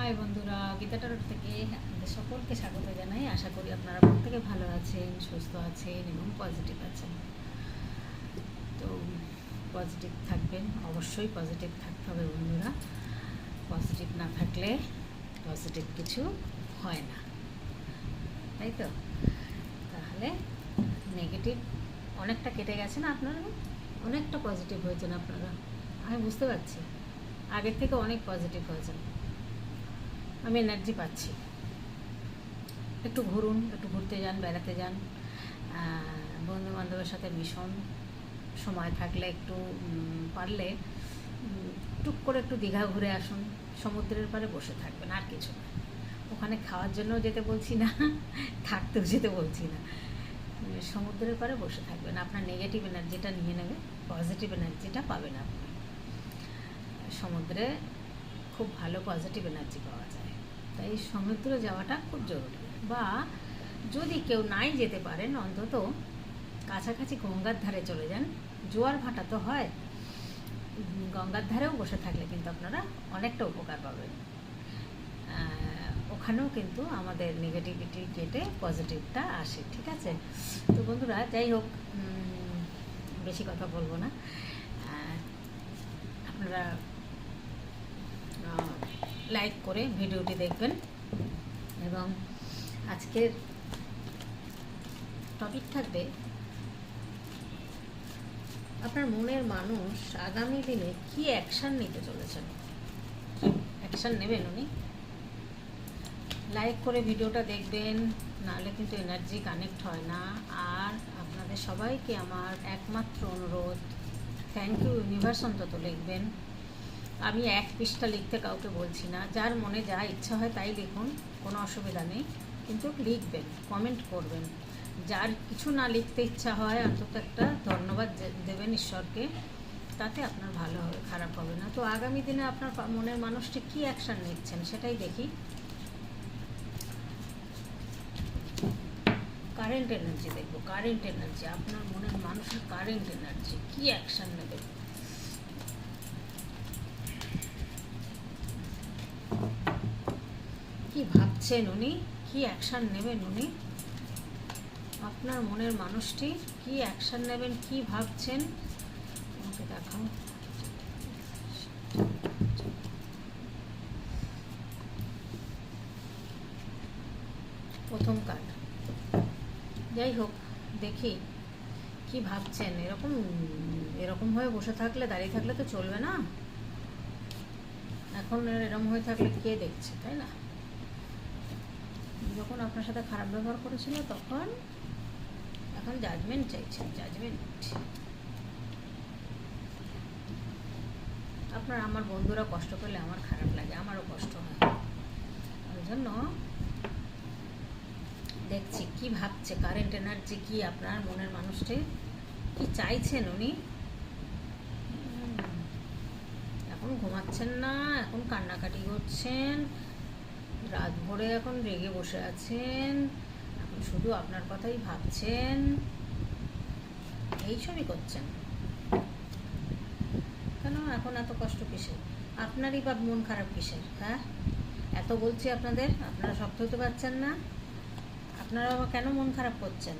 High বন্ধুরা, গীতা টারোট থেকে আপনাদের সকলকে স্বাগত জানাই। আশা করি আপনারা প্রত্যেকে ভালো আছেন, সুস্থ আছেন এবং পজিটিভ আছেন। তো পজিটিভ থাকবেন, অবশ্যই পজিটিভ থাকতে হবে বন্ধুরা। পজিটিভ না থাকলে পজিটিভ কিছু হয় না। তাই তো? তাহলে নেগেটিভ অনেকটা কেটে গেছে না আপনারা? অনেকটা পজিটিভ হয়েছেন আপনারা। আমি বুঝতে পারছি। আগের থেকে অনেক পজিটিভ হয়েছেন। আমি এনার্জি পাচ্ছি। একটু ঘুরুন, একটু ঘুরতে যান, বেড়াতে যান। বন্ধু বান্ধবের সাথে মিশন। সময় থাকলে একটু পারলে টুক করে একটু দীঘা ঘুরে আসুন। সমুদ্রের পাড়ে বসে থাকবেন, আর কিছু না। ওখানে খাওয়ার জন্য যেতে বলছি না, থাকতেও যেতে বলছি না। সমুদ্রের পাড়ে বসে থাকবেন। আপনার নেগেটিভ এনার্জিটা নিয়ে নেবে পজিটিভ এনার্জিটা পাবেন আপনি। সমুদ্রে খুব ভালো পজিটিভ এনার্জি পাওয়া তাই সমুদ্রে যাওয়াটা খুব জরুরি। বা যদি কেউ নাই যেতে পারেন, অন্তত কাছাকাছি গঙ্গার ধারে চলে যান। জোয়ার ভাটা তো হয়। গঙ্গার ধারেও বসে থাকলে কিন্তু আপনারা অনেকটা উপকার পাবেন। ওখানেও কিন্তু আমাদের নেগেটিভিটি কেটে পজিটিভটা আসে, ঠিক আছে? তো বন্ধুরা, যাই হোক বেশি কথা বলব না। আপনারা লাইক করে ভিডিওটি দেখবেন। এবং আজকের টপিক থাকবে, আপনার মনের মানুষ আগামী দিনে কি অ্যাকশান নিতে চলেছেন? অ্যাকশান নেবেন উনি। লাইক করে ভিডিওটা দেখবেন, নাহলে কিন্তু এনার্জি কানেক্ট হয় না। আর আপনাদের সবাইকে আমার একমাত্র অনুরোধ থ্যাংক ইউ ইউনিভার্স অন্তত লিখবেন। আমি এক পৃষ্ঠা লিখতে কাউকে বলছি না। যার মনে যা ইচ্ছা হয় তাই লিখুন, কোনো অসুবিধা নেই। কিন্তু লিখবেন কমেন্ট করবেন। যার কিছু না লিখতে ইচ্ছা হয়, অন্তত একটা ধন্যবাদ দেবেন ঈশ্বরকে। তাতে আপনার ভালো হবে, খারাপ হবে না। তো আগামী দিনে আপনার মনের মানুষটি কী অ্যাকশান নিচ্ছেন সেটাই দেখি। কারেন্ট এনার্জি দেখব কারেন্ট এনার্জি আপনার মনের মানুষের কারেন্ট এনার্জি কী অ্যাকশান নেবে? ভাবছেন উনি কি অ্যাকশান নেবেন উনি আপনার মনের মানুষটি কি অ্যাকশান নেবেন, কি ভাবছেন? আমাকে দেখাও। প্রথম কার্ড যাই হোক, দেখি কি ভাবছেন। এরকম এরকম হয়ে বসে থাকলে, দাঁড়িয়ে থাকলে তো চলবে না। এখন এরকম হয়ে থাকলে কে দেখছে, তাই না? যখন আপনার সাথে খারাপ ব্যবহার করেছিল, তখন এখন জাজমেন্ট চাইছেন জাজমেন্ট আপনার আমার বন্ধুরা কষ্ট পেলে আমার খারাপ লাগে, আমারও কষ্ট হয়। ওই জন্য দেখছি কি ভাবছে কারেন্ট এনার্জি কি আপনার মনের মানুষটি, কি চাইছেন উনি? এখন ঘুমাচ্ছেন না, এখন কান্নাকাটি করছেন রাত ভরে এখন রেগে বসে আছেন। শুধু আপনার কথাই ভাবছেন। এইসবই করছেন? কেন? এখন এত কষ্ট কিসের? আপনারই বা মন খারাপ কিসের? হ্যাঁ? এত বলছি আপনাদের, আপনারা শক্ত হতে পারছেন না। আপনারা আবার কেন মন খারাপ করছেন?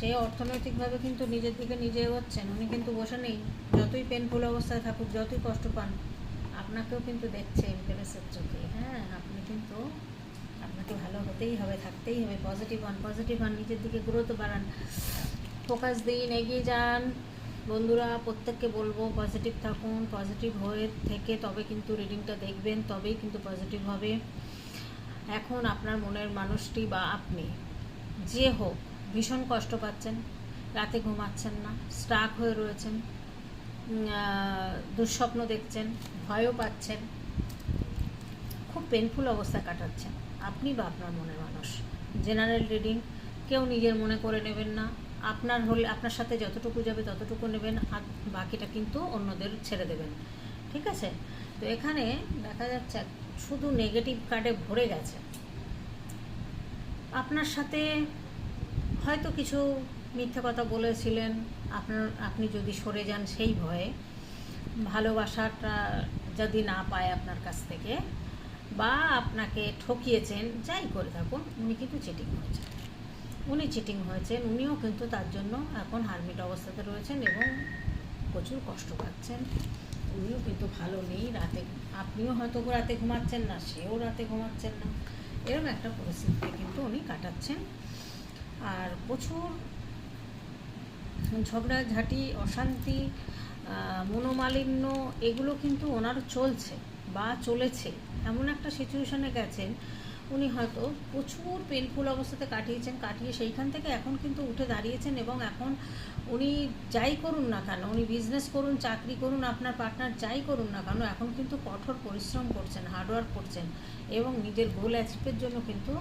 সে অর্থনৈতিকভাবে কিন্তু নিজের দিকে নিজে এগোচ্ছেন। উনি কিন্তু বসে নেই। যতই পেনফুল অবস্থায় থাকুক, যতই কষ্ট পান আপনাকেও কিন্তু দেখছে ইম্প্রেসের চোখে। হ্যাঁ আপনি কিন্তু আপনাকে ভালো হতেই হবে, থাকতেই হবে। পজিটিভ হন পজিটিভ হন, নিজের দিকে গ্রোথ বাড়ান। ফোকাস দিন, এগিয়ে যান। বন্ধুরা, প্রত্যেককে বলব পজিটিভ থাকুন পজিটিভ হয়ে থেকে তবে কিন্তু রিডিংটা দেখবেন, তবেই কিন্তু পজিটিভ হবে। এখন আপনার মনের মানুষটি বা আপনি যে হোক, ভীষণ কষ্ট পাচ্ছেন, রাতে ঘুমাচ্ছেন না স্টাক হয়ে রয়েছেন দুঃস্বপ্ন দেখছেন, ভয়ও পাচ্ছেন, খুব পেনফুল অবস্থা কাটাচ্ছেন। আপনি বা আপনার মনের মানুষ। জেনারেল রিডিং কেউ নিজের মনে করে নেবেন না। আপনার হলে, আপনার সাথে যতটুকু যাবে ততটুকু নেবেন, আর বাকিটা কিন্তু অন্যদের ছেড়ে দেবেন। ঠিক আছে? তো এখানে দেখা যাচ্ছে শুধু নেগেটিভ কার্ডে ভরে গেছে। আপনার সাথে হয়তো কিছু মিথ্যে কথা বলেছিলেন আপনার, আপনি যদি সরে যান সেই ভয়ে, ভালোবাসাটা যদি না পায় আপনার কাছ থেকে, বা আপনাকে ঠকিয়েছেন, যাই করে থাকুন, উনি কিন্তু চিটিং হয়েছেন। উনি চিটিং হয়েছেন, উনিও কিন্তু তার জন্য এখন হারমিট অবস্থাতে রয়েছেন এবং প্রচুর কষ্ট পাচ্ছেন। উনিও কিন্তু ভালো নেই, রাতে, আপনিও হয়তো রাতে ঘুমাচ্ছেন না, সেও রাতে ঘুমাচ্ছেন না। এরকম একটা পরিস্থিতিতে কিন্তু উনি কাটাচ্ছেন। আর প্রচুর ঝগড়াঝাটি অশান্তি মনোমালিন্য এগুলো কিন্তু ওনার চলছে বা চলেছে। এমন একটা সিচুয়েশনে গেছেন উনি হয়তো প্রচুর পেনফুল অবস্থাতে কাটিয়েছেন, কাটিয়ে সেইখান থেকে এখন কিন্তু উঠে দাঁড়িয়েছেন এবং এখন উনি যাই করুন না কেন, উনি বিজনেস করুন, চাকরি করুন, আপনার পার্টনার যাই করুন না কেন, এখন কিন্তু কঠোর পরিশ্রম করছেন হার্ডওয়ার্ক করছেন এবং নিজের গোল অ্যাচিভের জন্য কিন্তু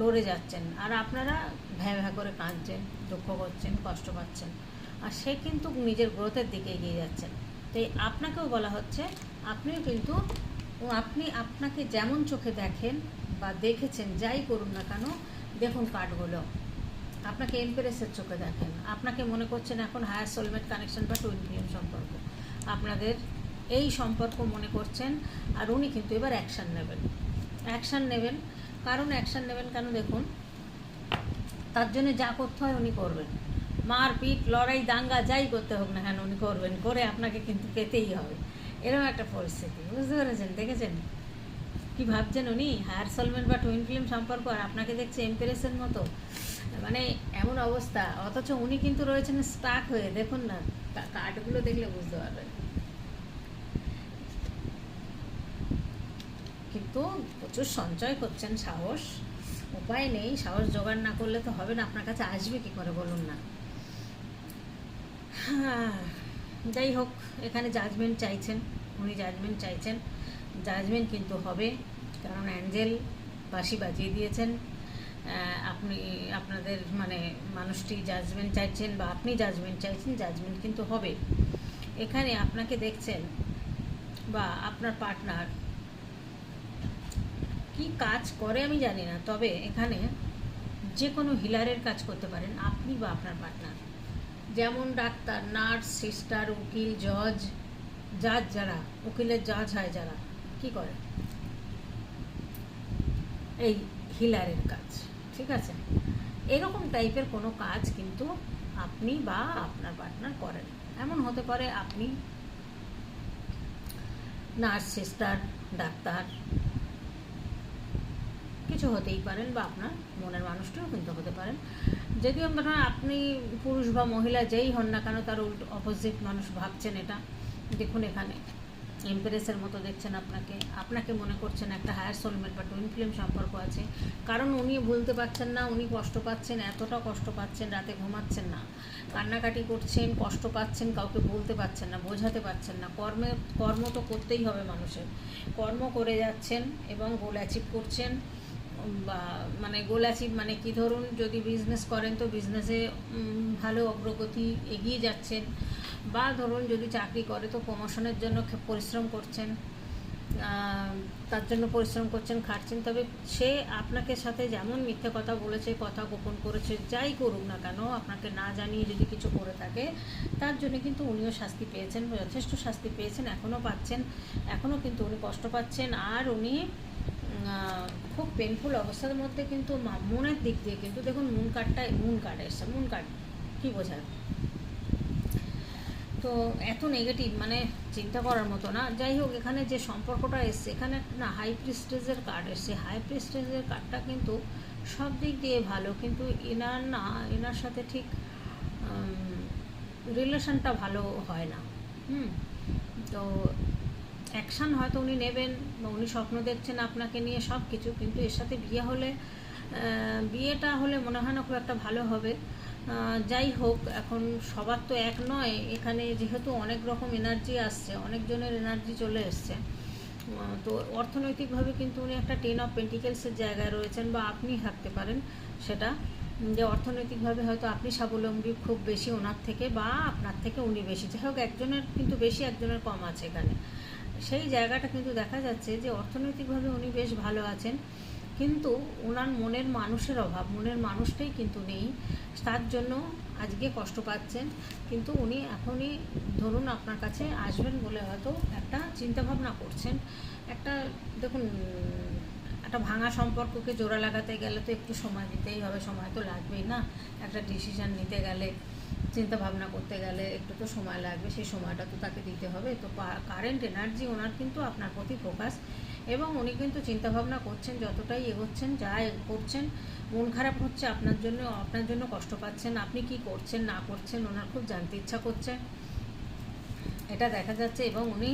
লড়ে যাচ্ছেন। আর আপনারা ভ্যা ভ্যা করে কাঁদছেন, দুঃখ করছেন, কষ্ট পাচ্ছেন। আর সে কিন্তু নিজের গ্রোথের দিকে এগিয়ে যাচ্ছেন তাই আপনাকেও বলা হচ্ছে, আপনিও কিন্তু ও আপনি আপনাকে যেমন চোখে দেখেন বা দেখেছেন, যাই করুন না কেন, দেখুন কার্ডগুলো আপনাকে এমপ্রেসের চোখে দেখেন। আপনাকে মনে করছেন এখন হায়ার সোলমেট কানেকশন বা টুইন ফিল্ম সম্পর্ক। আপনাদের এই সম্পর্ক মনে করছেন আর উনি কিন্তু এবার অ্যাকশান নেবেন। অ্যাকশান নেবেন। কারণ অ্যাকশান নেবেন কেন দেখুন? তার জন্য যা করতে হয় উনি করবেন। মারপিট, লড়াই, দাঙ্গা, যাই করতে হোক না কেন উনি করবেন। করে আপনাকে কিন্তু পেতেই হবে। এরকম একটা পরিস্থিতি বুঝতে পেরেছেন? দেখেছেন? কি ভাবছেন উনি? হায়ার সলমেন্ট বা টুইন ফিল্ম সম্পর্ক আর আপনাকে দেখছে এমপ্রেসের মতো? মানে এমন অবস্থা। অথচ উনি কিন্তু রয়েছেন স্টাক হয়ে দেখুন না কার্ডগুলো দেখলে বুঝতে পারবেন। কিন্তু প্রচুর সঞ্চয় করছেন সাহস। উপায় নেই সাহস জোগাড় না করলে তো হবে না। আপনার কাছে আসবে কি করে বলুন না। হ্যাঁ, যাই হোক এখানে জাজমেন্ট চাইছেন। উনি জাজমেন্ট চাইছেন। জাজমেন্ট কিন্তু হবে, কারণ অ্যাঞ্জেল বাঁশি বাজিয়ে দিয়েছেন। আপনি, আপনাদের মানে মানুষটি জাজমেন্ট চাইছেন বা আপনি জাজমেন্ট চাইছেন জাজমেন্ট কিন্তু হবে। এখানে আপনাকে দেখছেন বা আপনার পার্টনার কি কাজ করে আমি জানি না, তবে এখানে যে কোনো হিলারের কাজ করতে পারেন, আপনি বা আপনার পার্টনার যেমন ডাক্তার নার্স সিস্টার উকিল জজ জাজ যারা, উকিলের জাজ হয় যারা, কি করে? এই হিলারের কাজ, ঠিক আছে? এরকম টাইপের কোনো কাজ কিন্তু আপনি বা আপনার পার্টনার করেন। এমন হতে পারে আপনি নার্স সিস্টার ডাক্তার, কিছু হতেই পারেন বা আপনার মনের মানুষটিও কিন্তু হতে পারেন। যদিও ধরুন আপনি পুরুষ বা মহিলা যেই হন না কেন, তার উল্টো অপোজিট মানুষ ভাবছেন এটা। দেখুন এখানে এমপ্রেসের মতো দেখছেন আপনাকে। আপনাকে মনে করছেন একটা হায়ার সোলমেট বা টুইন ফিল্ম সম্পর্ক আছে। কারণ উনি ভুলতে পারছেন না, উনি কষ্ট পাচ্ছেন, এতটা কষ্ট পাচ্ছেন, রাতে ঘুমাচ্ছেন না। কান্নাকাটি করছেন, কষ্ট পাচ্ছেন, কাউকে বলতে পারছেন না, বোঝাতে পারছেন না। কর্মে, কর্ম তো করতেই হবে মানুষের। কর্ম করে যাচ্ছেন এবং গোল অ্যাচিভ করছেন বা মানে গোল অ্যাচিভ মানে কি? ধরুন যদি বিজনেস করেন তো বিজনেসে ভালো অগ্রগতি এগিয়ে যাচ্ছেন। বা ধরুন যদি চাকরি করে তো প্রমোশনের জন্য পরিশ্রম করছেন তার জন্য পরিশ্রম করছেন, খাটছেন, তবে সে আপনাকে সাথে যেমন মিথ্যে কথা বলেছে, কথা গোপন করেছে, যাই করুক না কেন, আপনাকে না জানিয়ে যদি কিছু করে থাকে, তার জন্য কিন্তু উনিও শাস্তি পেয়েছেন, যথেষ্ট শাস্তি পেয়েছেন, এখনও পাচ্ছেন, এখনও কিন্তু উনি কষ্ট পাচ্ছেন, আর উনি খুব পেনফুল অবস্থার মধ্যে কিন্তু মনের দিক দিয়ে কিন্তু দেখুন মুন কার্ডটা মুন কার্ড এসছে মুন কার্ড কী বোঝায়? তো এত নেগেটিভ মানে চিন্তা করার মতো না। যাই হোক, এখানে যে সম্পর্কটা এসছে, এখানে না হাই প্রিস্টেজের কার্ড এসছে। হাই প্রিস্টেজের কার্ডটা কিন্তু সব দিক দিয়ে ভালো, কিন্তু এনার না, এনার সাথে ঠিক রিলেশনটা ভালো হয় না। হুম? তো অ্যাকশান হয়তো উনি নেবেন, বা উনি স্বপ্ন দেখছেন আপনাকে নিয়ে সব কিছু কিন্তু এর সাথে বিয়ে হলে বিয়েটা হলে মনে হয় না খুব একটা ভালো হবে। যাই হোক, এখন সবার তো এক নয়। এখানে যেহেতু অনেক রকম এনার্জি আসছে অনেকজনের এনার্জি চলে এসছে। তো অর্থনৈতিকভাবে কিন্তু উনি একটা টেন অফ পেন্টিকেলসের জায়গায় রয়েছেন বা আপনি থাকতে পারেন সেটা। যে অর্থনৈতিকভাবে হয়তো আপনি স্বাবলম্বী খুব বেশি ওনার থেকে বা আপনার থেকে উনি বেশি। যাই হোক, একজনের কিন্তু বেশি, একজনের কম আছে এখানে। সেই জায়গাটা কিন্তু দেখা যাচ্ছে যে অর্থনৈতিকভাবে উনি বেশ ভালো আছেন। কিন্তু ওনার মনের মানুষের অভাব, মনের মানুষটাই কিন্তু নেই। তার জন্য আজকে কষ্ট পাচ্ছেন। কিন্তু উনি এখনই ধরুন আপনার কাছে আসবেন বলে হয়তো একটা চিন্তাভাবনা করছেন। একটা দেখুন, একটা ভাঙা সম্পর্ককে জোড়া লাগাতে গেলে তো একটু সময় দিতেই হবে, সময় তো লাগবেই না। একটা ডিসিশন নিতে গেলে চিন্তা ভাবনা করতে গেলে একটু তো সময় লাগবে। সেই সময়টা তো তাকে দিতে হবে। তো কারেন্ট এনার্জি ওনার কিন্তু আপনার প্রতি ফোকাস এবং উনি কিন্তু চিন্তা ভাবনা করছেন, যতটাই এগোচ্ছেন, যা করছেন, মন খারাপ হচ্ছে, আপনার জন্য আপনার জন্য কষ্ট পাচ্ছেন, আপনি কি করছেন, না করছেন, ওনার খুব জানতে ইচ্ছা করছে। এটা দেখা যাচ্ছে এবং উনি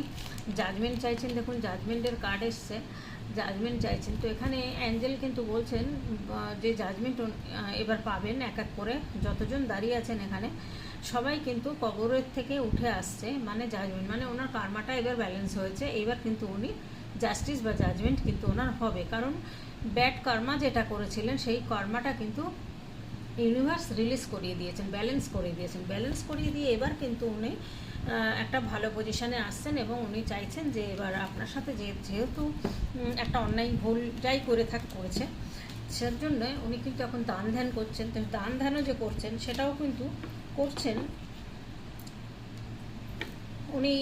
জাজমেন্ট চাইছেন। দেখুন জাজমেন্টের কার্ড এসছে। জাজমেন্ট চাইছেন। তো এখানে অ্যাঞ্জেল কিন্তু বলছেন যে জাজমেন্ট এবার পাবেন এক এক করে। যতজন দাঁড়িয়ে আছেন এখানে, সবাই কিন্তু কবরের থেকে উঠে আসছে মানে জাজমেন্ট মানে ওনার কার্মাটা এবার ব্যালেন্স হয়েছে। এবার কিন্তু উনি জাস্টিস বা জাজমেন্ট কিন্তু ওনার হবে। কারণ ব্যাড কর্মা যেটা করেছিলেন, সেই কর্মাটা কিন্তু ইউনিভার্স রিলিজ করিয়ে দিয়েছেন ব্যালেন্স করিয়ে দিয়েছেন। ব্যালেন্স করিয়ে দিয়ে এবার কিন্তু উনি একটা ভালো পজিশানে আসছেন এবং উনি চাইছেন যে এবার আপনার সাথে যে, যেহেতু একটা অন্যায় ভুল যাই করে থাক, করেছে, সের জন্য উনি কিন্তু এখন দান ধ্যান করছেন। তো দান ধ্যানও যে করছেন, সেটাও কিন্তু করছেন। উনি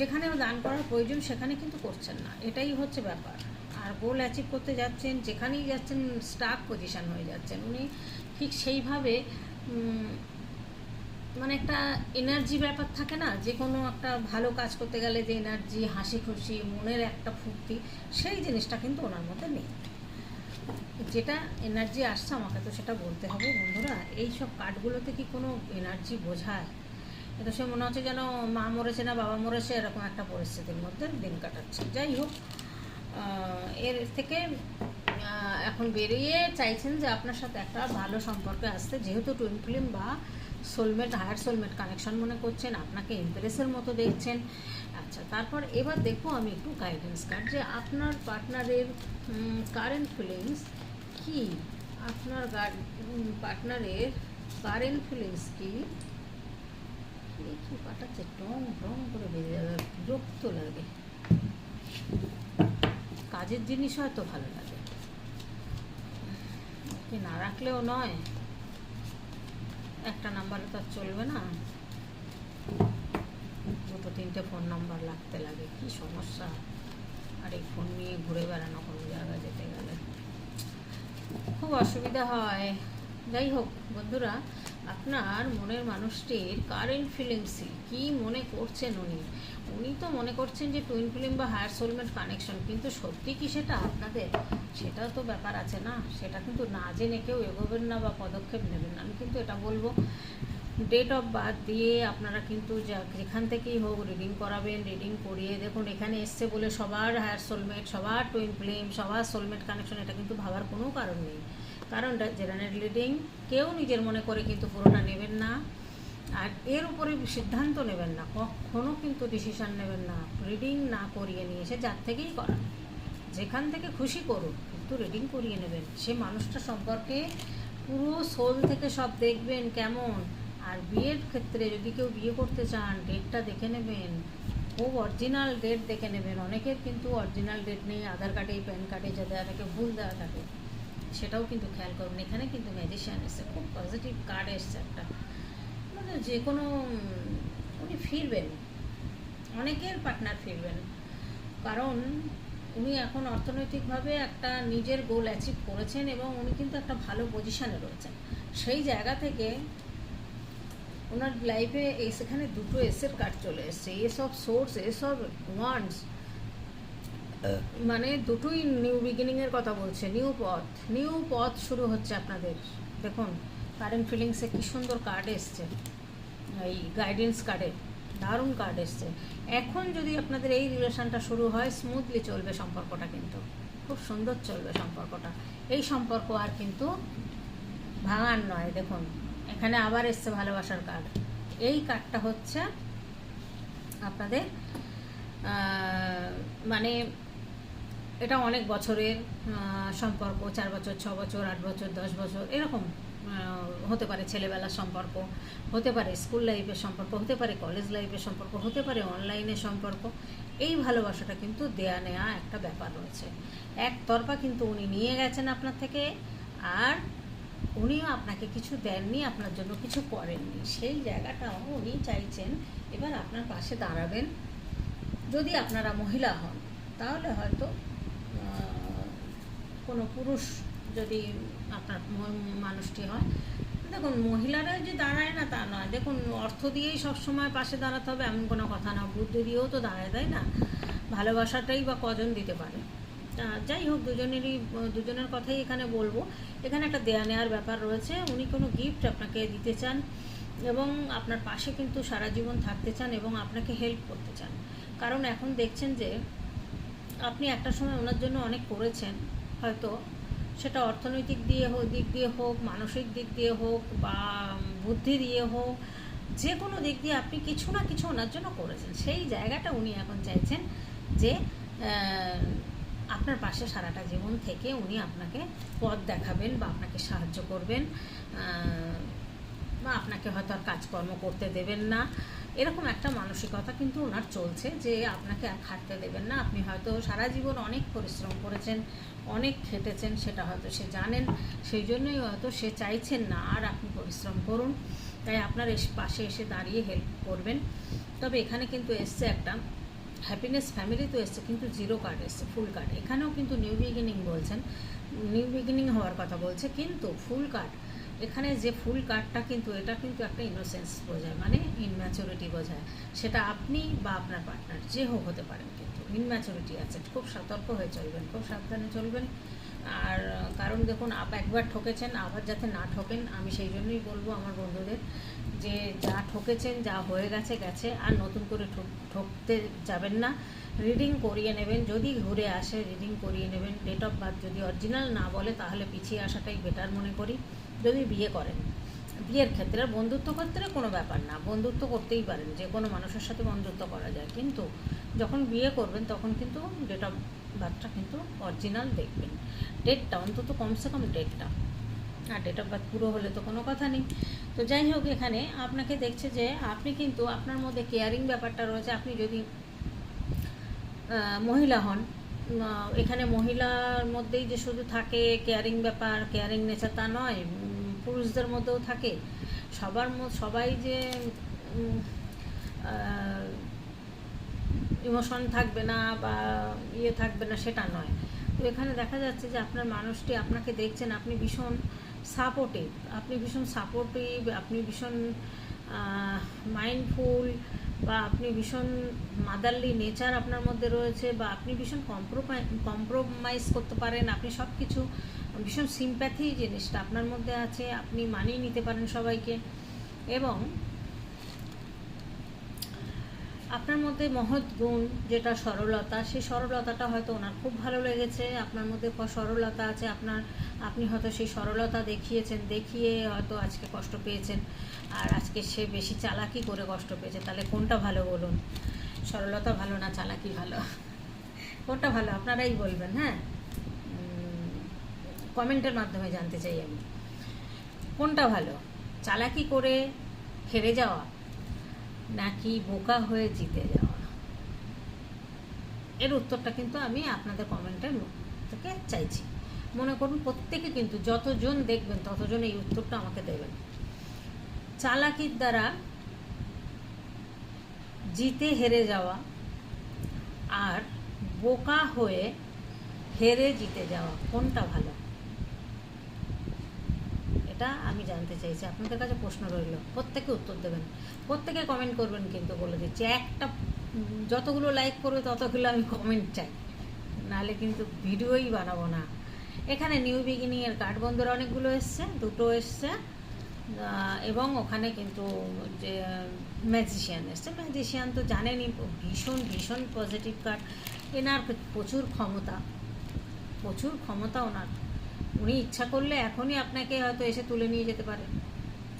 যেখানে দান করার প্রয়োজন, সেখানে কিন্তু করছেন না। এটাই হচ্ছে ব্যাপার। আর গোল অ্যাচিভ করতে যাচ্ছেন, যেখানেই যাচ্ছেন স্টাক পজিশান হয়ে যাচ্ছেন। উনি ঠিক সেইভাবে মানে একটা এনার্জি ব্যাপার থাকে না, যে কোনো একটা ভালো কাজ করতে গেলে যে এনার্জি হাসি খুশি, মনের একটা ফুর্তি, সেই জিনিসটা কিন্তু ওনার মধ্যে নেই। যেটা এনার্জি আসছে, আমাকে তো সেটা বলতে হবে বন্ধুরা। এই সব কার্ডগুলোতে কি কোনো এনার্জি বোঝায়? এটা সে মনে হচ্ছে যেন মা মরেছে না, বাবা মরেছে, এরকম একটা পরিস্থিতির মধ্যে দিন কাটাচ্ছে। যাই হোক এর থেকে এখন বেরিয়ে চাইছেন যে আপনার সাথে একটা ভালো সম্পর্কে আসতে। যেহেতু টুইন ফিল্ম বা সোলমেট হায়ার সোলমেট কানেকশন মনে করছেন, আপনাকে ইমপ্রেসের মতো দেখছেন। আচ্ছা তারপর এবার দেখব আমি একটু গাইডেন্স কার্ড যে আপনার পার্টনারের কারেন্ট ফিলিংস কি? আপনার পার্টনারের কারেন্ট ফিলিংস কি? কি পাঠাচ্ছে, টং টং করে বেরিয়ে যাবে বিরক্ত লাগে। কাজের জিনিস হয়তো ভালো লাগে। কি না রাখলেও নয়। একটা নাম্বারে তো আর চলবে না। দুটো, তিনটে ফোন নাম্বার লাগতে লাগে, কি সমস্যা? আর এই ফোন নিয়ে ঘুরে বেড়ানো কোনো জায়গায় যেতে গেলে। খুব অসুবিধা হয়। যাই হোক, বন্ধুরা আপনার মনের মানুষটির কারেন্ট ফিলিংসই কি মনে করছেন উনি? উনি তো মনে করছেন যে টুইন ফিল্ম বা হায়ার সোলমেট কানেকশন কিন্তু সত্যি কি সেটা আপনাদের? সেটাও তো ব্যাপার আছে না? সেটা কিন্তু না জেনে কেউ এগোবেন না বা পদক্ষেপ নেবেন না। আমি কিন্তু এটা বলব ডেট অফ বার্থ দিয়ে আপনারা কিন্তু যা যেখান থেকেই হোক রিডিং করাবেন রিডিং করিয়ে দেখুন, এখানে এসছে বলে সবার হায়ার সোলমেট সবার টুইন ফিল্ম সবার সোলমেট কানেকশন এটা কিন্তু ভাবার কোনো কারণ নেই। কারণ জেনারেল রিডিং, কেউ নিজের মনে করে কিন্তু পুরোটা নেবেন না, আর এর উপরে সিদ্ধান্ত নেবেন না কখনও কিন্তু ডিসিশান নেবেন না রিডিং না করিয়ে নিয়ে এসে যার থেকেই করা যেখান থেকে খুশি করুন কিন্তু রিডিং করিয়ে নেবেন। সে মানুষটা সম্পর্কে পুরো সোল থেকে সব দেখবেন কেমন, আর বিয়ের ক্ষেত্রে যদি কেউ বিয়ে করতে চান ডেটটা দেখে নেবেন, খুব অরিজিনাল ডেট দেখে নেবেন। অনেকের কিন্তু অরিজিনাল ডেট নেই, আধার কার্ডে প্যান কার্ডে যা দেওয়া থাকে ভুল দেওয়া থাকে। সেটাও কিন্তু খেয়াল করুন এখানে কিন্তু ম্যাজিশিয়ান এসছে খুব পজিটিভ কার্ড এসছে একটা। মানে যে কোনো উনি ফিরবেন। অনেকের পার্টনার ফিরবেন। কারণ উনি এখন অর্থনৈতিকভাবে একটা নিজের গোল অ্যাচিভ করেছেন এবং উনি কিন্তু একটা ভালো পজিশানে রয়েছেন। সেই জায়গা থেকে ওনার লাইফে সেখানে দুটো এসের কার্ড চলে এসছে। Ace of swords ace of wands মানে দুটোই নিউ বিগিনিংয়ের কথা বলছে নিউ পথ। নিউ পথ শুরু হচ্ছে আপনাদের। দেখুন কারেন্ট ফিলিংসে কী সুন্দর কার্ড এসছে। এই গাইডেন্স কার্ডে দারুণ কার্ড এসছে। এখন যদি আপনাদের এই রিলেশনটা শুরু হয় স্মুথলি চলবে সম্পর্কটা কিন্তু। খুব সুন্দর চলবে সম্পর্কটা। এই সম্পর্ক আর কিন্তু ভাঙার নয়। দেখুন, এখানে আবার এসছে ভালোবাসার কার্ড এই কার্ডটা হচ্ছে আপনাদের মানে এটা অনেক বছরের সম্পর্ক, চার বছর, ছ বছর, আট বছর, দশ বছর, এরকম হতে পারে ছেলেবেলার সম্পর্ক, হতে পারে স্কুল লাইফের সম্পর্ক, হতে পারে কলেজ লাইফের সম্পর্ক, হতে পারে অনলাইনের সম্পর্ক। এই ভালোবাসাটা কিন্তু দেয়া নেওয়া একটা ব্যাপার রয়েছে। একতরফা কিন্তু উনি নিয়ে গেছেন আপনার থেকে, আর উনিও আপনাকে কিছু দেননি, আপনার জন্য কিছু করেননি। সেই জায়গাটাও উনি চাইছেন, এবার আপনার পাশে দাঁড়াবেন। যদি আপনারা মহিলা হন, তাহলে হয়তো কোনো পুরুষ যদি আপনার মানুষটি হয়, দেখুন, মহিলারা যে দাঁড়ায় না তা নয়। দেখুন, অর্থ দিয়েই সবসময় পাশে দাঁড়াতে হবে, এমন কোনো কথা না। বুদ্ধি দিয়েও তো দাঁড়ায়, তাই না? ভালোবাসাটাই বা কজন দিতে পারে? যাই হোক, দুজনেরই, দুজনের কথাই এখানে বলব। এখানে একটা দেয়া নেওয়ার ব্যাপার রয়েছে। উনি কোনো গিফট আপনাকে দিতে চান এবং আপনার পাশে কিন্তু সারা জীবন থাকতে চান এবং আপনাকে হেল্প করতে চান। কারণ এখন দেখছেন যে, আপনি একটা সময় ওনার জন্য অনেক করেছেন। হয়তো সেটা অর্থনৈতিক দিয়ে হোক দিক দিয়ে হোক, মানসিক দিক দিয়ে হোক বা বুদ্ধি দিয়ে হোক, যে কোনো দিক দিয়ে আপনি কিছু না কিছু ওনার জন্য করেছেন। সেই জায়গাটা উনি এখন চাইছেন যে আপনার পাশে সারাটা জীবন থেকে উনি আপনাকে পথ দেখাবেন বা আপনাকে সাহায্য করবেন। বা আপনাকে হয়তো আর কাজকর্ম করতে দেবেন না। এরকম একটা মানসিকতা কিন্তু ওনার চলছে যে আপনাকে আর খাটতে দেবেন না। আপনি হয়তো সারা জীবন অনেক পরিশ্রম করেছেন, অনেক খেটেছেন, সেটা হয়তো সে জানেন। সেই জন্যই হয়তো সে চাইছেন না আর আপনি পরিশ্রম করুন। তাই আপনার এস, পাশে এসে দাঁড়িয়ে হেল্প করবেন। তবে এখানে কিন্তু এসছে একটা হ্যাপিনেস ফ্যামিলি তো এসছে, কিন্তু জিরো কার্ড এসছে ফুল কার্ড এখানেও কিন্তু নিউ বিগিনিং বলছেন। নিউ বিগিনিং হওয়ার কথা বলছে, কিন্তু ফুল কার্ড এখানে যে ফুল কার্ডটা কিন্তু, এটা কিন্তু একটা ইনোসেন্স বোঝায় মানে ইনম্যাচুরিটি বোঝায়। সেটা আপনি বা আপনার পার্টনার যে হোক হতে পারেন কিন্তু। ইনম্যাচুরিটি আছে খুব সতর্ক হয়ে চলবেন, খুব সাবধানে চলবেন। আর, কারণ দেখুন, আপ একবার ঠকেছেন, আবার যাতে না ঠকেন, আমি সেই জন্যই বলব আমার বন্ধুদের যে, যা ঠকেছেন, যা হয়ে গেছে গেছে, আর নতুন করে ঠক- ঠকতে যাবেন না। রিডিং করিয়ে নেবেন, যদি ঘুরে আসে রিডিং করিয়ে নেবেন। ডেট অফ বার্থ যদি অরিজিনাল না বলে, তাহলে পিছিয়ে আসাটাই বেটার মনে করি। যদি বিয়ে করেন, বিয়ের ক্ষেত্রে আর বন্ধুত্ব ক্ষেত্রে কোনো ব্যাপার না। বন্ধুত্ব করতেই পারেন, যে কোনো মানুষের সাথে বন্ধুত্ব করা যায়। কিন্তু যখন বিয়ে করবেন, তখন কিন্তু ডেট অফ বার্থটা কিন্তু অরিজিনাল দেখবেন। ডেটটা অন্তত কমসে কম ডেটটা আর ডেট অফ বার্থ পুরো হলে তো কোনো কথা নেই। তো যাই হোক, এখানে আপনাকে দেখছে যে আপনি কিন্তু আপনার মধ্যে কেয়ারিং ব্যাপারটা রয়েছে। আপনি যদি মহিলা হন এখানে মহিলার মধ্যেই যে শুধু থাকে কেয়ারিং ব্যাপার কেয়ারিং নেচার তা নয়। পুরুষদের মধ্যেও থাকে। সবার সবাই যে ইমোশন থাকবে না বা ইয়ে থাকবে না সেটা নয়। তো এখানে দেখা যাচ্ছে যে আপনার মানুষটি আপনাকে দেখছেন, আপনি ভীষণ সাপোর্টিভ আপনি ভীষণ সাপোর্টিভ আপনি ভীষণ মাইন্ডফুল বা আপনি ভীষণ মাদারলি নেচার আপনার মধ্যে রয়েছে বা আপনি ভীষণ কম্প্রোমাই কম্প্রোমাইজ করতে পারেন, আপনি সব কিছু ভীষণ সিম্প্যাথি জিনিসটা আপনার মধ্যে আছে, আপনি মানিয়ে নিতে পারেন সবাইকে। এবং আপনার মধ্যে মহৎ গুণ যেটা সরলতা, সেই সরলতাটা হয়তো ওনার খুব ভালো লেগেছে। আপনার মধ্যে সরলতা আছে, আপনার, আপনি হয়তো সেই সরলতা দেখিয়েছেন, দেখিয়ে হয়তো আজকে কষ্ট পেয়েছেন। আর আজকে সে বেশি চালাকি করে কষ্ট পেয়েছে। তাহলে কোনটা ভালো বলুন? সরলতা ভালো না চালাকি ভালো? কোনটা ভালো? আপনারাই বলবেন হ্যাঁ? কমেন্টের মাধ্যমে জানতে চাই আমি। কোনটা ভালো? চালাকি করে হেরে যাওয়া নাকি বোকা হয়ে জিতে যাওয়া এর উত্তরটা কিন্তু আমি আপনাদের কমেন্টের থেকে চাইছি। মনে করুন প্রত্যেকে কিন্তু যতজন দেখবেন, ততজন এই উত্তরটা আমাকে দেবেন। চালাকির দ্বারা জিতে হেরে যাওয়া আর বোকা হয়ে হেরে জিতে যাওয়া কোনটা ভালো? এটা আমি জানতে চাইছি। আপনাদের কাছে প্রশ্ন রইল, প্রত্যেকে উত্তর দেবেন। প্রত্যেকে কমেন্ট করবেন কিন্তু বলে দিচ্ছি। একটা, যতগুলো লাইক করবে ততগুলো আমি কমেন্ট চাই। নাহলে কিন্তু ভিডিওই বানাবো না। এখানে নিউ বিগিনিংয়ের কার্ড বন্ধুরা অনেকগুলো এসছে, দুটো এসছে। এবং ওখানে কিন্তু যে ম্যাজিশিয়ান এসছে। ম্যাজিশিয়ান তো জানেনই, ভীষণ ভীষণ পজিটিভ কার্ড এনার প্রচুর ক্ষমতা। প্রচুর ক্ষমতা ওনার। উনি ইচ্ছা করলে এখনই আপনাকে হয়তো এসে তুলে নিয়ে যেতে পারেন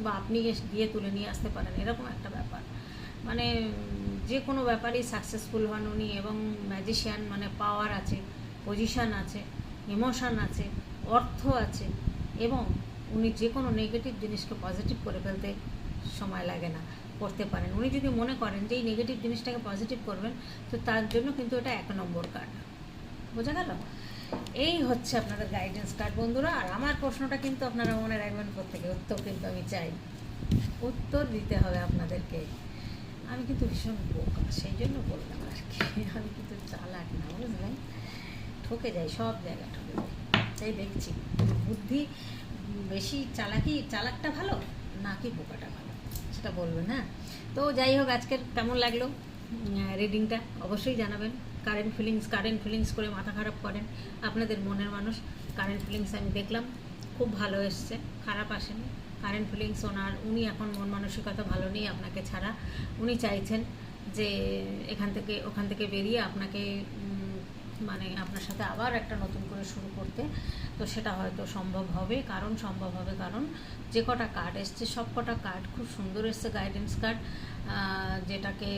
বা আপনি গিয়ে তুলে নিয়ে আসতে পারেন, এরকম একটা ব্যাপার। মানে যে কোনো ব্যাপারেই সাকসেসফুল হন উনি এবং ম্যাজিশিয়ান মানে পাওয়ার আছে পজিশান আছে ইমোশান আছে, অর্থ আছে এবং উনি যে কোনো নেগেটিভ জিনিসকে পজিটিভ করে ফেলতে সময় লাগে না, করতে পারেন। উনি যদি মনে করেন যে এই নেগেটিভ জিনিসটাকে পজিটিভ করবেন, তো তার জন্য কিন্তু এটা এক নম্বর কার্ড। বোঝা গেল? এই হচ্ছে আপনাদের গাইডেন্স কার্ড বন্ধুরা। আর আমার প্রশ্নটা কিন্তু আপনারা মনে রাখবেন প্রত্যেকে, উত্তর কিন্তু আমি চাই। উত্তর দিতে হবে আপনাদেরকে। আমি কিন্তু ভীষণ বোকা সেই জন্য বললাম আর কি। আমি কিন্তু চালাক না, বুঝলেন? ঠকে যাই, সব জায়গায় ঠকে যাই। তাই দেখছি, বুদ্ধি বেশি চালাকি, চালাকটা ভালো, নাকি বোকাটা ভালো? সেটা বলবেন হ্যাঁ? তো যাই হোক, আজকের কেমন লাগল রিডিংটা অবশ্যই জানাবেন। কারেন্ট ফিলিংস কারেন্ট ফিলিংস করে মাথা খারাপ করেন। আপনাদের মনের মানুষ কারেন্ট ফিলিংস আমি দেখলাম, খুব ভালো এসছে, খারাপ আসেনি। কারেন্ট ফিলিংস ওনার, উনি এখন মন মানসিকতা ভালো নেই আপনাকে ছাড়া। উনি চাইছেন যে এখান থেকে, ওখান থেকে বেরিয়ে আপনাকে মানে আপনার সাথে আবার একটা নতুন করে শুরু করতে, তো সেটা হয়তো সম্ভব হবে। কারণ সম্ভব হবে কারণ যে কটা কার্ড এসছে, সব কটা কার্ড খুব সুন্দর এসছে গাইডেন্স কার্ড যেটাকে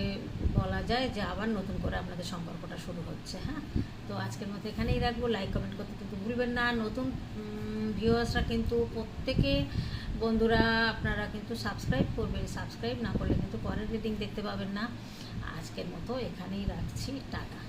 বলা যায় যে আবার নতুন করে আপনাদের সম্পর্কটা শুরু হচ্ছে হ্যাঁ? তো আজকের মতো এখানেই রাখব। লাইক কমেন্ট করতে কিন্তু ভুলবেন না। নতুন ভিউয়ার্সরা কিন্তু প্রত্যেকে, বন্ধুরা, আপনারা কিন্তু সাবস্ক্রাইব করবেন। সাবস্ক্রাইব না করলে কিন্তু পরের রিডিং দেখতে পাবেন না। আজকের মতো এখানেই রাখছি। টাটা।